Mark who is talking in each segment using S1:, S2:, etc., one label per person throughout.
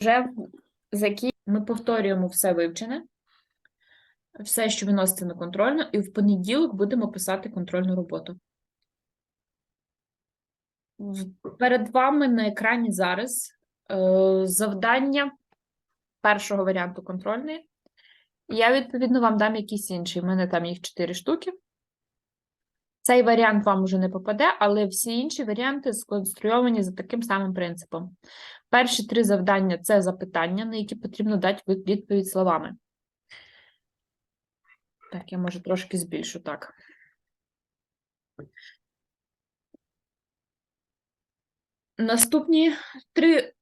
S1: вже закі... ми повторюємо все вивчене, все, що виноситься на контрольну, і в понеділок будемо писати контрольну роботу. Перед вами на екрані зараз е, завдання першого варіанту контрольної. Я, відповідно, вам дам якийсь інший. У мене там їх 4 штуки. Цей варіант вам уже не попаде, але всі інші варіанти сконструйовані за таким самим принципом. Перші три завдання це запитання, на які потрібно дати відповідь словами. Так, я може трошки збільшу так. Наступні три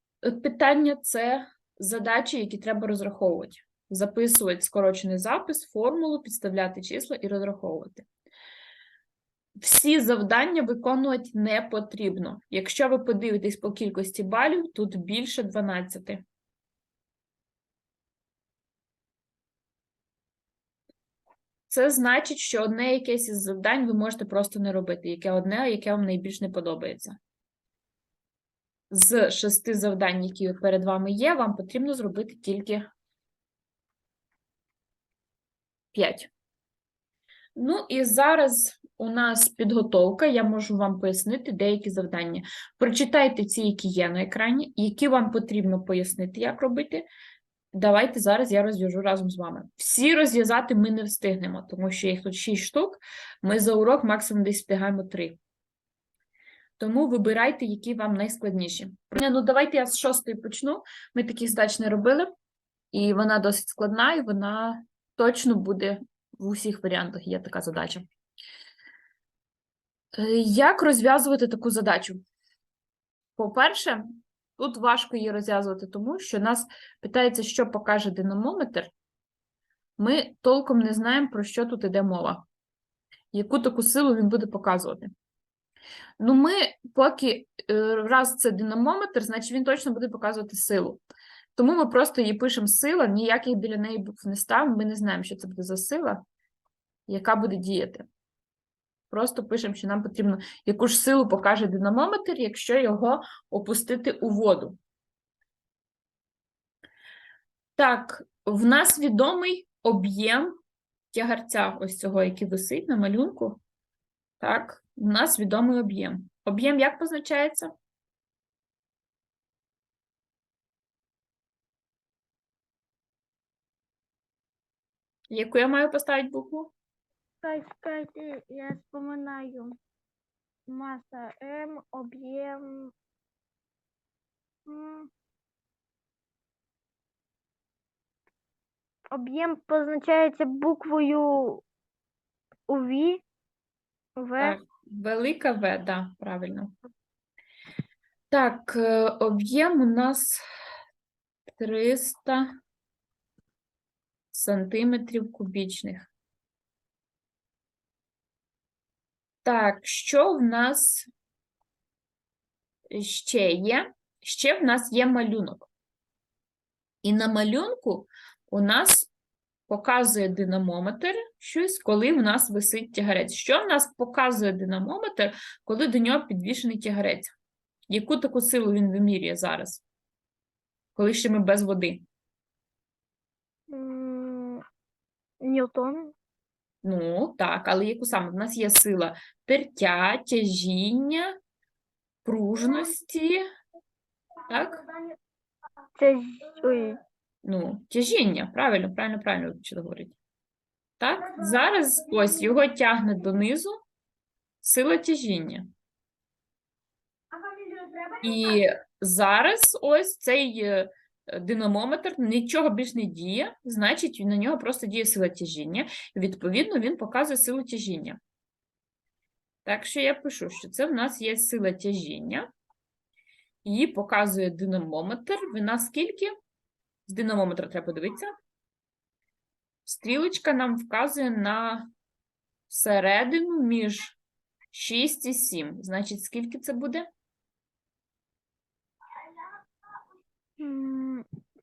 S1: питання це задачі, які треба розраховувати. Записувати скорочений запис, формулу, підставляти числа і розраховувати. Всі завдання виконувати не потрібно. Якщо ви подивитесь по кількості балів, тут більше 12. Це значить, що одне якесь із завдань ви можете просто не робити, яке одне, яке вам найбільш не подобається. З шести завдань, які перед вами є, вам потрібно зробити тільки 5. Ну і зараз у нас підготовка, я можу вам пояснити деякі завдання. Прочитайте ці, які є на екрані, які вам потрібно пояснити, як робити. Давайте зараз я розв'яжу разом з вами. Всі розв'язати ми не встигнемо, тому що їх тут 6 штук. Ми за урок максимум десь встигаємо 3. Тому вибирайте, які вам найскладніші. Ну, давайте я з шостої почну. Ми таких задач не робили, і вона досить складна, і вона точно буде в усіх варіантах є така задача. Е, Як розв'язувати таку задачу? По-перше, тут важко її розв'язувати, тому що нас питається, що покаже динамометр. Ми толком не знаємо, про що тут іде мова, яку таку силу він буде показувати. Ну, ми поки е, раз це динамометр, значить він точно буде показувати силу. Тому ми просто її пишемо сила, ніяких біля неї букв не ставимо, ми не знаємо, що це буде за сила, яка буде діяти. Просто пишемо, що нам потрібно, яку ж силу покаже динамометр, якщо його опустити у воду. Так, в нас відомий об'єм тягарця, ось цього, який висить на малюнку. Так, у нас відомий об'єм. Об'єм як позначається? Яку я маю поставити букву?
S2: Так, кстати, я вспоминаю. Масса М, объем. м, Об'єм позначається буквою УВ. В.
S1: Велика В, да, правильно. Так, е, об'єм у нас 300 сантиметрів кубічних. Так, що в нас ще є? Ще в нас є малюнок. І на малюнку у нас показує динамометр щось, коли в нас висить тягарець. Що в нас показує динамометр, коли до нього підвішений тягарець? Яку таку силу він вимірює зараз? Коли ще ми без води?
S2: Ньютон.
S1: Ну, так, але яку саме? В нас є сила тертя, тяжіння, пружності, так?
S2: Це ой,
S1: Ну, тяжіння, правильно, правильно, правильно що говорить. Так, зараз ось його тягне донизу сила тяжіння. І зараз ось цей е, динамометр нічого більш не діє, значить, на нього просто діє сила тяжіння, відповідно він показує силу тяжіння. Так що я пишу, що це в нас є сила тяжіння, її показує динамометр. Вона скільки? З динамометра треба подивитися. Стрілочка нам вказує на середину між 6 і 7. Значить, скільки це буде?
S2: м,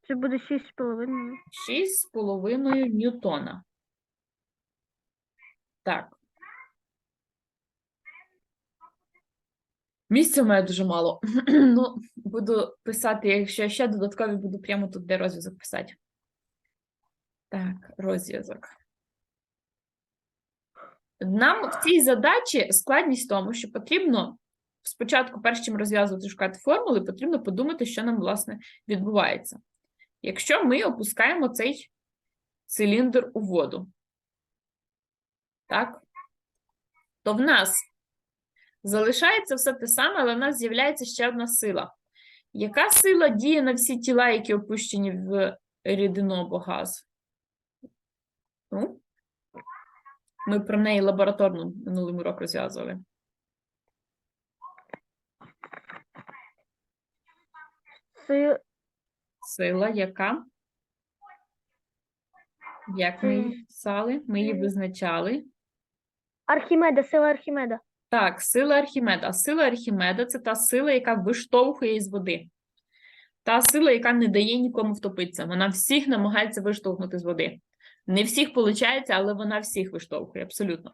S2: це буде 6,5.
S1: 6,5 ньютона. Так. Місця мене дуже мало. Ну, буду писати, якщо ще додаткові буду прямо тут де розв'язок писати. Так, розв'язок. Нам в цій задачі складність в тому, що потрібно спочатку, перш чим розв'язувати шукати формули, потрібно подумати, що нам, власне, відбувається. Якщо ми опускаємо цей циліндр у воду, так, то в нас залишається все те саме, але в нас з'являється ще одна сила. Яка сила діє на всі тіла, які опущені в рідину або газ? Ну, ми про неї лабораторно минулий урок розв'язували.
S2: Си...
S1: Сила, яка? Як ми її писали? Ми її визначали.
S2: Архімеда, сила Архімеда.
S1: Так, сила Архімеда. Сила Архімеда це та сила, яка виштовхує із води. Та сила, яка не дає нікому втопитися. Вона всіх намагається виштовхнути з води. Не всіх виходить, але вона всіх виштовхує, абсолютно.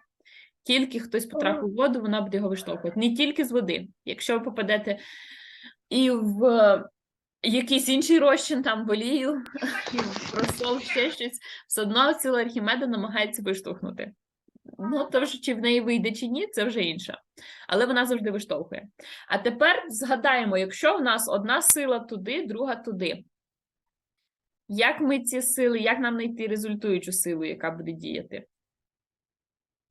S1: Тільки хтось потрапив в воду, вона буде його виштовхувати. Не тільки з води. Якщо ви попадете і в якийсь інший розчин, там в олію, і в розсол, ще щось, все одно сила Архімеда намагається виштовхнути. Ну, то вже чи в неї вийде чи ні, це вже інше. Але вона завжди виштовхує. А тепер згадаємо, якщо в нас одна сила туди, друга туди. Як ми ці сили, як нам знайти результуючу силу, яка буде діяти?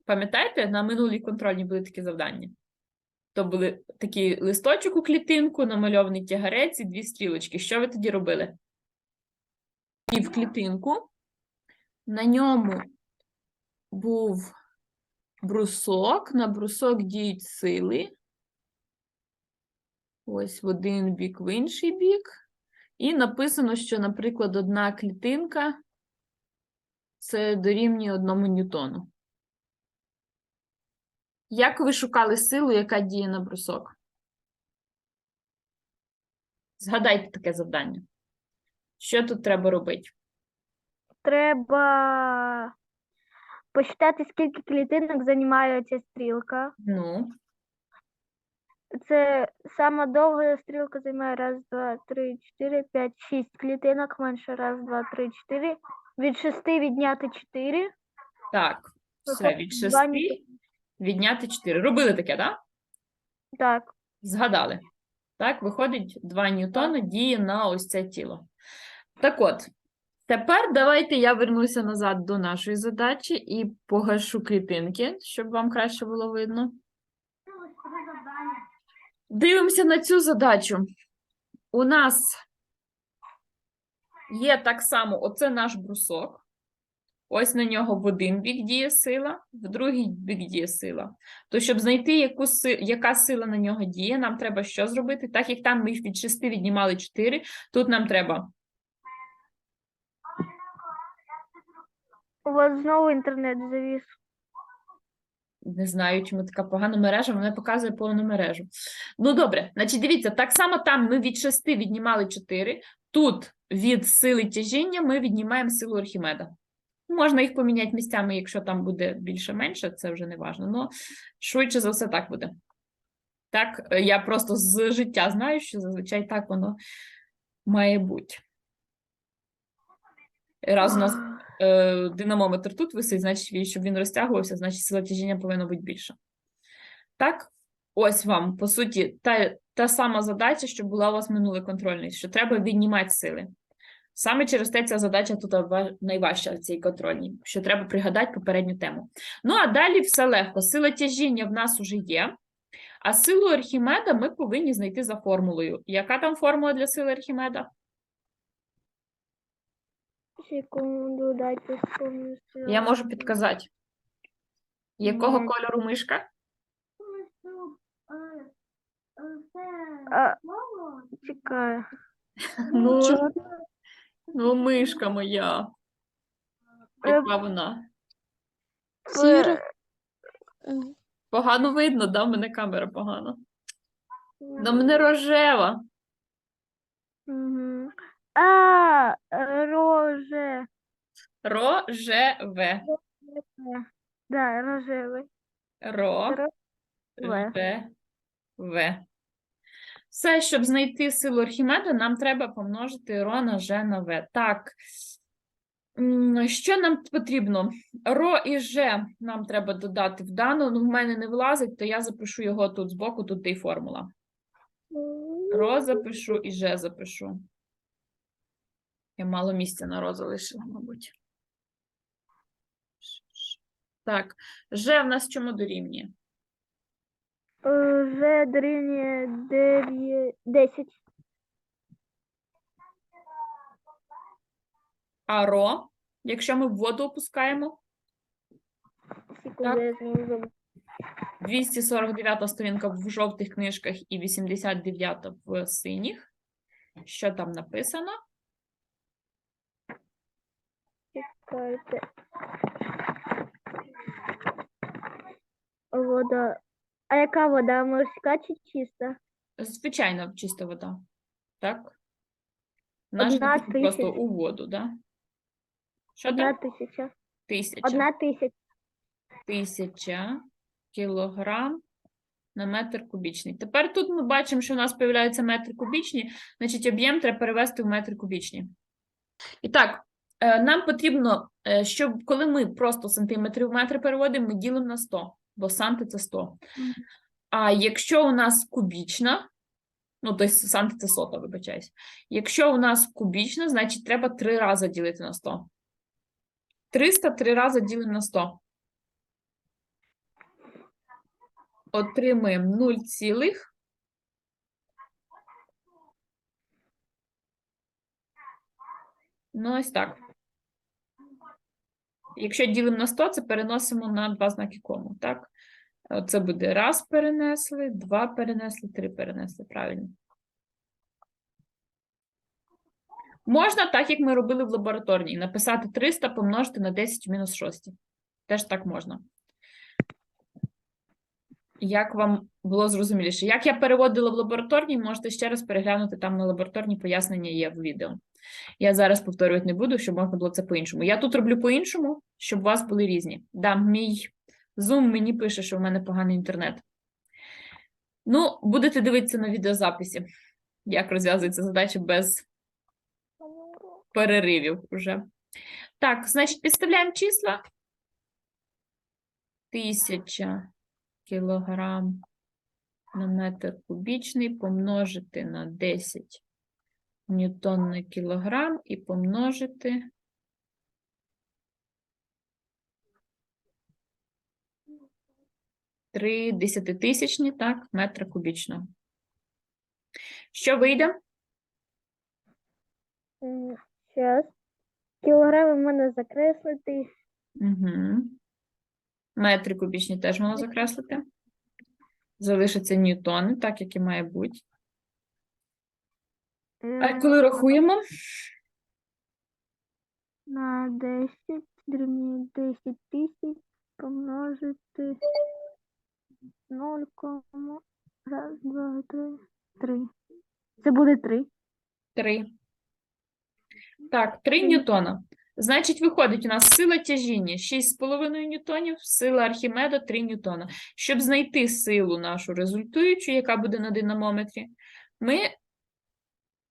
S1: Пам'ятаєте, на минулій контрольній були такі завдання? То були такий листочок у клітинку, намальований тягарець і дві стрілочки. Що ви тоді робили? І в клітинку на ньому був брусок, на брусок діють сили. Ось в один бік, в інший бік. І написано, що, наприклад, одна клітинка це дорівнює одному ньютону. Як ви шукали силу, яка діє на брусок? Згадайте таке завдання. Що тут треба робити?
S2: Треба посчитати, скільки клітинок займає ця стрілка.
S1: Ну,
S2: Це сама довга стрілка займає раз, два, три, чотири, п'ять, шість клітинок, менше раз, два, три, чотири. Від шести відняти чотири.
S1: так, все, від
S2: два
S1: 6 відняти 4. Робили таке, так?
S2: Так.
S1: Згадали. Так, виходить, 2 ньютона діє на ось це тіло. Так от, тепер давайте я вернуся назад до нашої задачі і погашу клітинки, щоб вам краще було видно. Дивимося на цю задачу. У нас є так само, оце наш брусок. Ось на нього в один бік діє сила, в другий бік діє сила. То, щоб знайти, яку, яка сила на нього діє, нам треба що зробити? Так як там ми від 6 віднімали 4, тут нам треба
S2: У вас знову інтернет завіс.
S1: Не знаю, чому така погана мережа, вона показує повну мережу. Ну, добре, значить, дивіться, так само там ми від 6 віднімали 4, тут від сили тяжіння ми віднімаємо силу Архімеда. Можна їх поміняти місцями, якщо там буде більше-менше, це вже не важно. але швидше за все так буде. Так, е, я просто з життя знаю, що зазвичай так воно має бути. Раз у нас е, динамометр тут висить, значить, щоб він розтягувався, значить сила тяжіння повинна бути більша. Так, ось вам, по суті, та, та сама задача, що була у вас минулий контрольний, що треба віднімати сили. Саме через те ця задача тут найважча в цій контрольній, що треба пригадати попередню тему. Ну, а далі все легко. Сила тяжіння в нас уже є, а силу Архімеда ми повинні знайти за формулою. Яка там формула для сили Архімеда?
S2: Секунду, дайте вспомню.
S1: Я можу підказати. Якого
S2: Ні.
S1: кольору мишка?
S2: А, чекаю.
S1: Ну, ну, мишка моя.
S2: Е,
S1: Яка вона?
S2: Сіра.
S1: Погано видно, да? В мене камера погана. Да мене рожева.
S2: Мгм. А, е, роже.
S1: Рожеве.
S2: Да, рожевий.
S1: Ро.
S2: Ро-. Ве.
S1: Все, щоб знайти силу Архімеда, нам треба помножити ро на ж на в. Так. Що нам потрібно? Ро і ж нам треба додати в дану. Ну, в мене не влазить, то я запишу його тут збоку, тут і формула. Ро запишу і ж запишу. Я мало місця на ро залишила, мабуть. Так, ж в нас чому дорівнює?
S2: Вже дорівнює 9, 10.
S1: А ро, якщо ми в воду опускаємо,
S2: Секунду, я знову забула.
S1: 249 сторінка в жовтих книжках і 89 в синіх. Що там написано?
S2: Чекайте. Вода. А яка вода? Морська чи чиста?
S1: Звичайно, чиста вода. Так? Наш
S2: Одна
S1: просто у воду, да? Що
S2: Одна
S1: там?
S2: тисяча.
S1: Тисяча.
S2: Одна тисяча.
S1: Тисяча кілограм на метр кубічний. Тепер тут ми бачимо, що у нас з'являються метри кубічні, значить об'єм треба перевести в метри кубічні. І так, е, нам потрібно, е, щоб коли ми просто сантиметри в метри переводимо, ми ділимо на 100, бо санти це 100. А якщо у нас кубічна, ну, тобто санти це сота, вибачаюсь. Якщо у нас кубічна, значить треба три рази ділити на 100. 300 три рази ділимо на 100. Отримуємо 0 цілих. Ну, ось так. Якщо ділимо на 100, це переносимо на два знаки кому, так? Це буде раз перенесли, два перенесли, три перенесли, правильно. Можна, так як ми робили в лабораторній, написати 300 помножити на 10 в мінус 6. Теж так можна. Як вам було зрозуміліше? Як я переводила в лабораторній, можете ще раз переглянути там на лабораторні пояснення є в відео. Я зараз повторювати не буду, щоб можна було це по-іншому. Я тут роблю по-іншому, щоб у вас були різні. Да, мій Zoom мені пише, що в мене поганий інтернет. Ну, будете дивитися на відеозаписі, як розв'язується задача без переривів уже. Так, значить, підставляємо числа. Тисяча кілограм на метр кубічний помножити на 10 ньютон на кілограм і помножити три десятитисячні, так, метра кубічного. Що вийде?
S2: Зараз. Кілограми в мене закреслити.
S1: Угу. Метри кубічні теж можна закреслити. Залишаться ньютони, так як і має бути. А коли рахуємо?
S2: На 10 10 тисяч помножити 0, раз, два, три, три. Це буде 3.
S1: Три. Так, 3 ньютона. Значить, виходить у нас сила тяжіння 6,5 ньютонів, сила Архімеда 3 ньютона. Щоб знайти силу нашу результуючу, яка буде на динамометрі, ми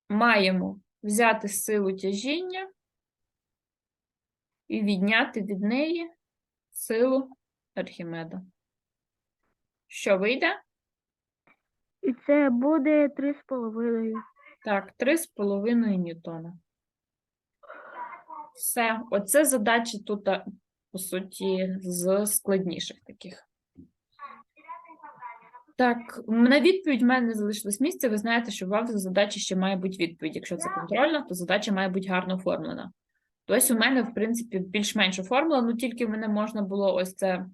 S1: маємо взяти силу тяжіння і відняти від неї силу Архімеда. Що вийде?
S2: І це буде 3,5.
S1: Так, 3,5 ньютона. Все, оце задачі тут, по суті, з складніших таких. Так, на відповідь в мене не залишилось місця. Ви знаєте, що у вас в задачі ще має бути відповідь. Якщо це контрольна, то задача має бути гарно оформлена. Тобто, у мене, в принципі, більш-менш оформлена, ну тільки мене можна було ось це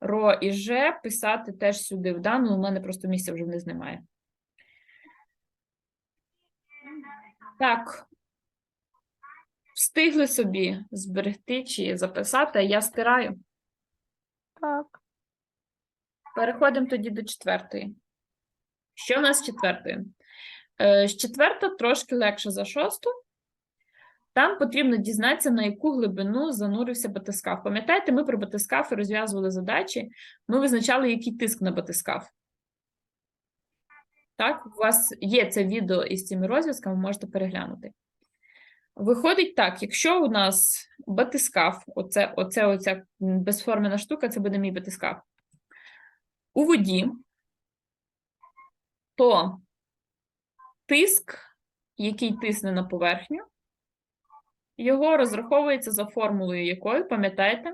S1: ро і ж писати теж сюди в дану, у мене просто місця вже вниз немає. Так. Встигли собі зберегти чи записати, а я стираю.
S2: Так.
S1: Переходимо тоді до четвертої. Що в нас з? Е, з четверта трошки легше за шосту. Там потрібно дізнатися, на яку глибину занурився батискаф. Пам'ятаєте, ми про батискафи розв'язували задачі, ми визначали, який тиск на батискаф. Так, у вас є це відео із цими розв'язками, можете переглянути. Виходить так, якщо у нас батискаф, оце, оце оця безформена штука, це буде мій батискаф. У воді, то тиск, який тисне на поверхню, його розраховується за формулою якої, пам'ятаєте?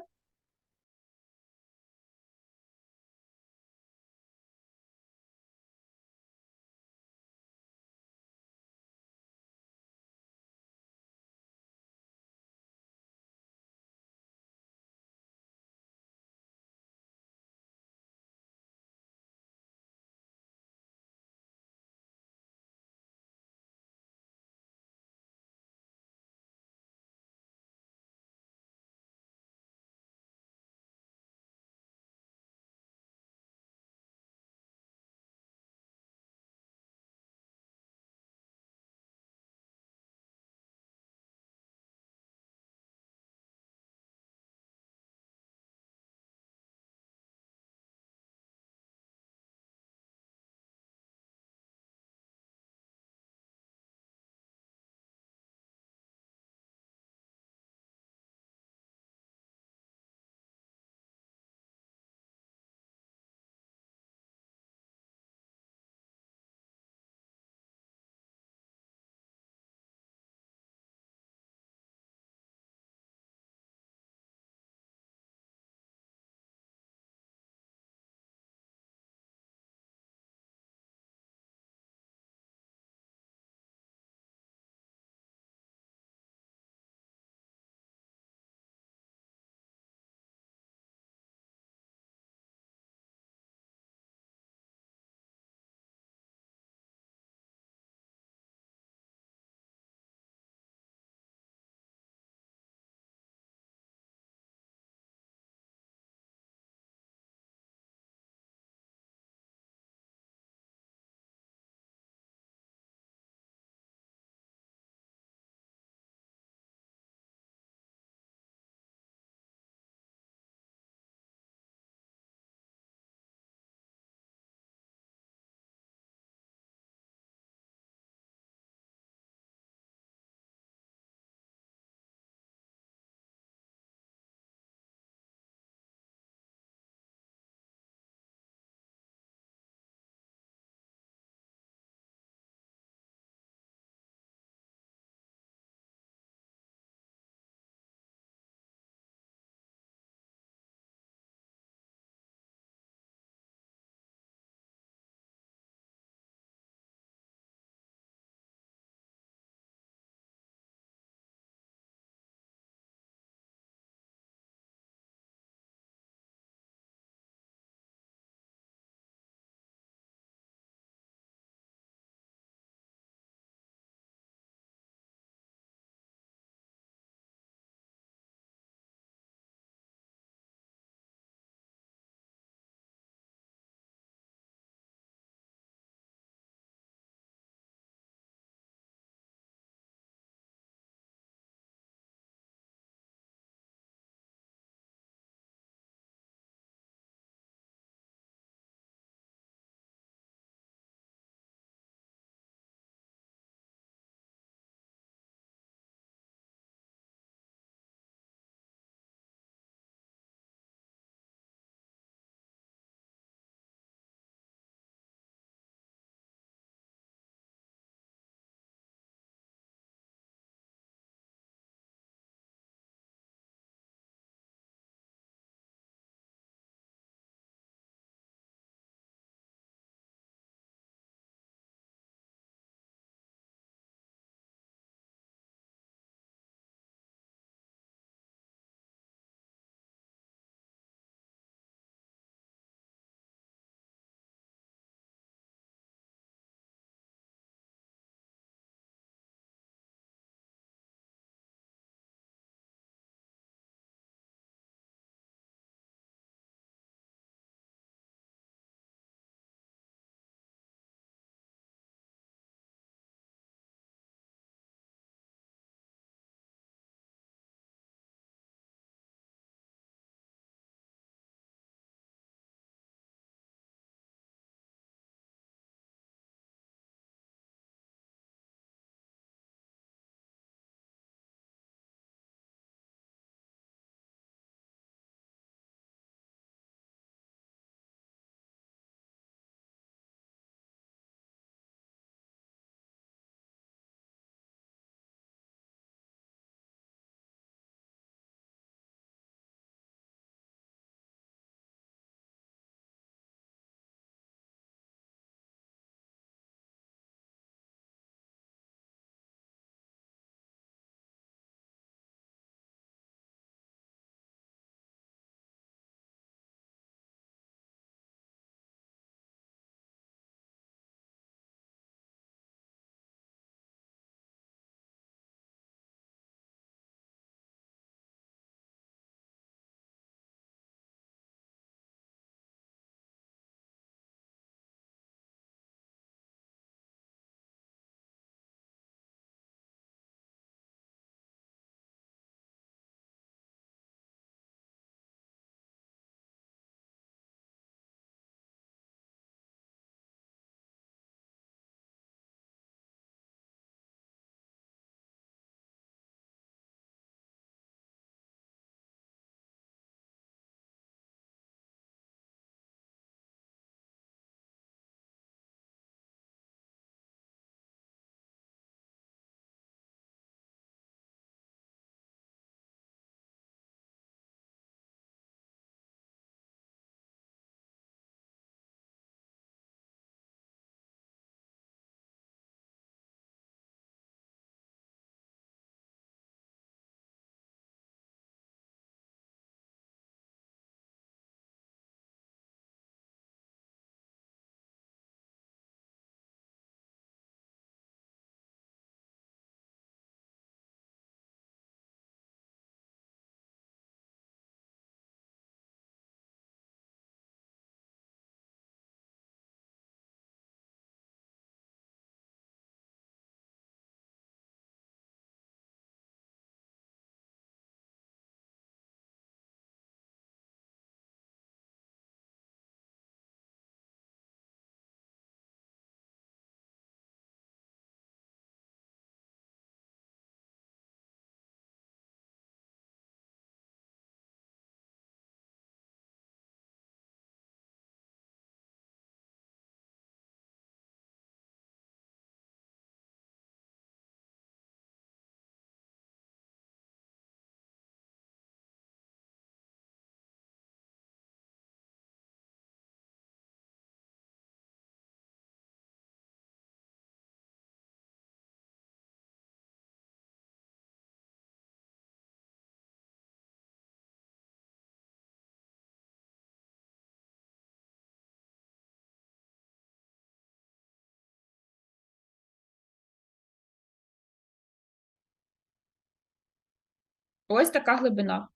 S1: Ось така глибина.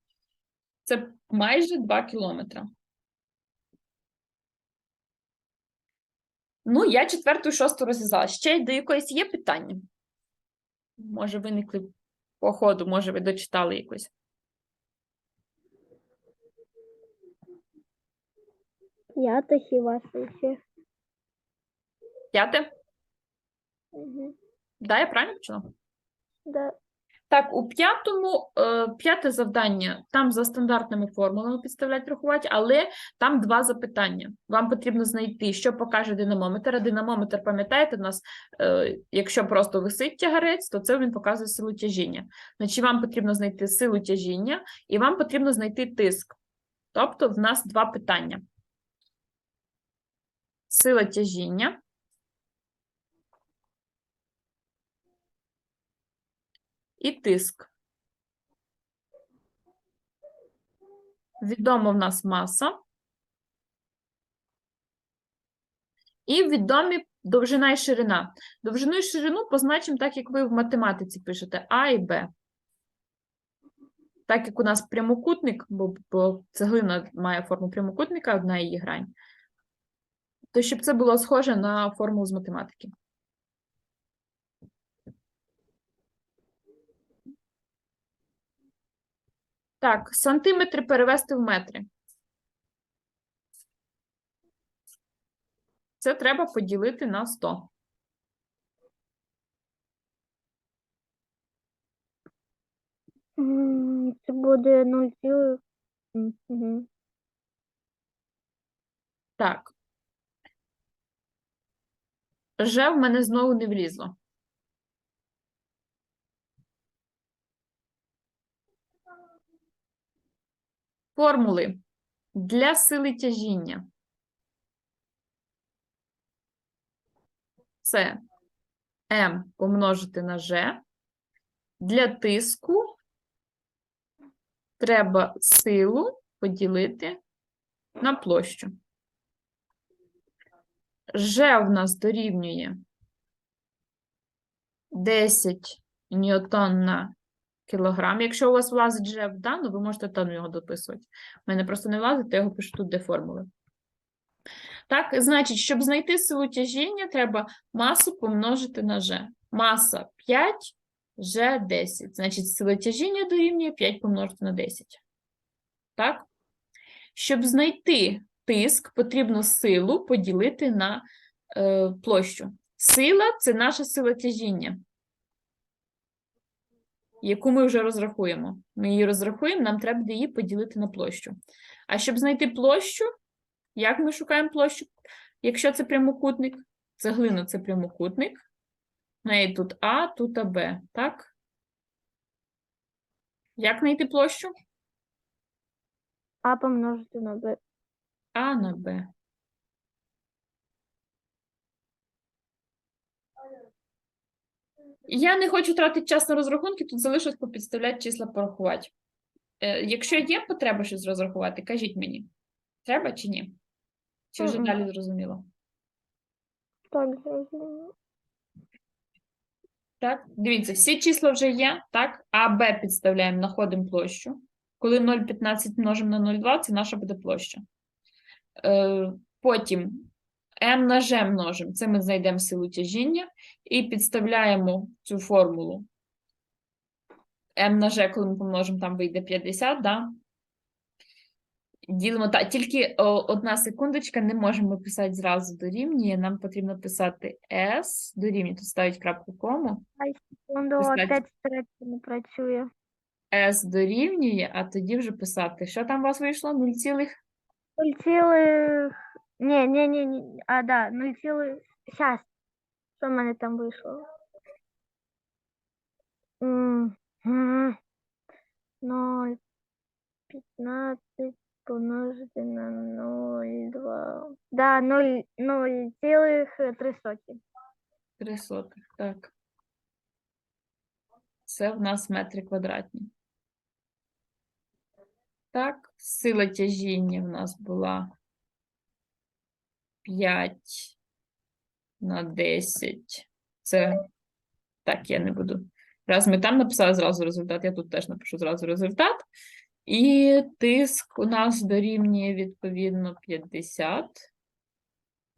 S1: Це майже 2 кілометра. Ну, я четверту і шосту розв'язала. Ще до якоїсь є питання? Може, виникли по ходу, може, ви дочитали якось.
S2: П'ята хіба ще.
S1: П'яте?
S2: Угу.
S1: Да, я правильно почала?
S2: Да.
S1: Так, у п'ятому, е, п'яте завдання, там за стандартними формулами підставлять рахувати, але там два запитання. Вам потрібно знайти, що покаже динамометр. А динамометр, пам'ятаєте, у нас, е, якщо просто висить тягарець, то це він показує силу тяжіння. Значить, вам потрібно знайти силу тяжіння, і вам потрібно знайти тиск. Тобто, в нас два питання. Сила тяжіння. І тиск. Відомо в нас маса. І відомі довжина і ширина. Довжину і ширину позначимо так, як ви в математиці пишете А і Б. Так як у нас прямокутник, бо, бо цеглина має форму прямокутника, одна її грань, то щоб це було схоже на формулу з математики. Так, сантиметри перевести в метри. Це треба поділити на 100.
S2: Це буде 0, цілих.
S1: Так. Ж в мене знову не влізло. Формули для сили тяжіння. Це М помножити на Ж. Для тиску треба силу поділити на площу. Ж в нас дорівнює 10 ньютон на кілограм. Якщо у вас влазить Ж в дану, ви можете там його дописувати. У мене просто не влазить, то я його пишу тут, де формули. Так, значить, щоб знайти силу тяжіння, треба масу помножити на Ж. Маса 5, Ж 10. Значить, сила тяжіння дорівнює 5 помножити на 10. Так? Щоб знайти тиск, потрібно силу поділити на е, площу. Сила це наша сила тяжіння, яку ми вже розрахуємо. Ми її розрахуємо, нам треба буде її поділити на площу. А щоб знайти площу, як ми шукаємо площу? Якщо це прямокутник, цеглина це прямокутник. В неї тут А, тут АБ, так? Як знайти площу?
S2: А помножити на Б.
S1: А на Б. Я не хочу тратити час на розрахунки, тут залишилось попідставляти числа порахувати. Е, якщо є потреба щось розрахувати, кажіть мені. Треба чи ні? Чи вже далі зрозуміло?
S2: Так, зрозуміло.
S1: Так, дивіться, всі числа вже є, так? А, Б підставляємо, знаходимо площу. Коли 0,15 множимо на 0,2, це наша буде площа. Е, потім m на g множимо, це ми знайдемо силу тяжіння, і підставляємо цю формулу. m на g, коли ми помножимо, там вийде 50, да? Ділимо так, тільки о, одна секундочка, не можемо писати зразу дорівнює, нам потрібно писати s дорівнює, тут ставить крапку кому.
S2: Секунду, опять не працює.
S1: S дорівнює, а тоді вже писати. Що там у вас вийшло? 0, цілих?
S2: 0 цілих... Ні, ні, ні, ні. А, да, 0 цілих... Щас. Що в мене там вийшло? 0, 15 помножити на 0,2. Да, 0, 0 цілих 3 соті.
S1: 3 сотих, так. Це в нас метри квадратні. Так, сила тяжіння в нас була 5 на 10. Це так, я не буду Раз ми там написали зразу результат, я тут теж напишу зразу результат. І тиск у нас дорівнює відповідно 50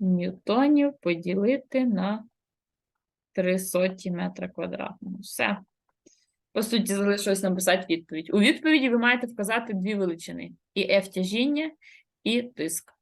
S1: ньютонів поділити на 3 соті метра квадратного. Все. По суті, залишилось написати відповідь. У відповіді ви маєте вказати дві величини: і F тяжіння, і тиск.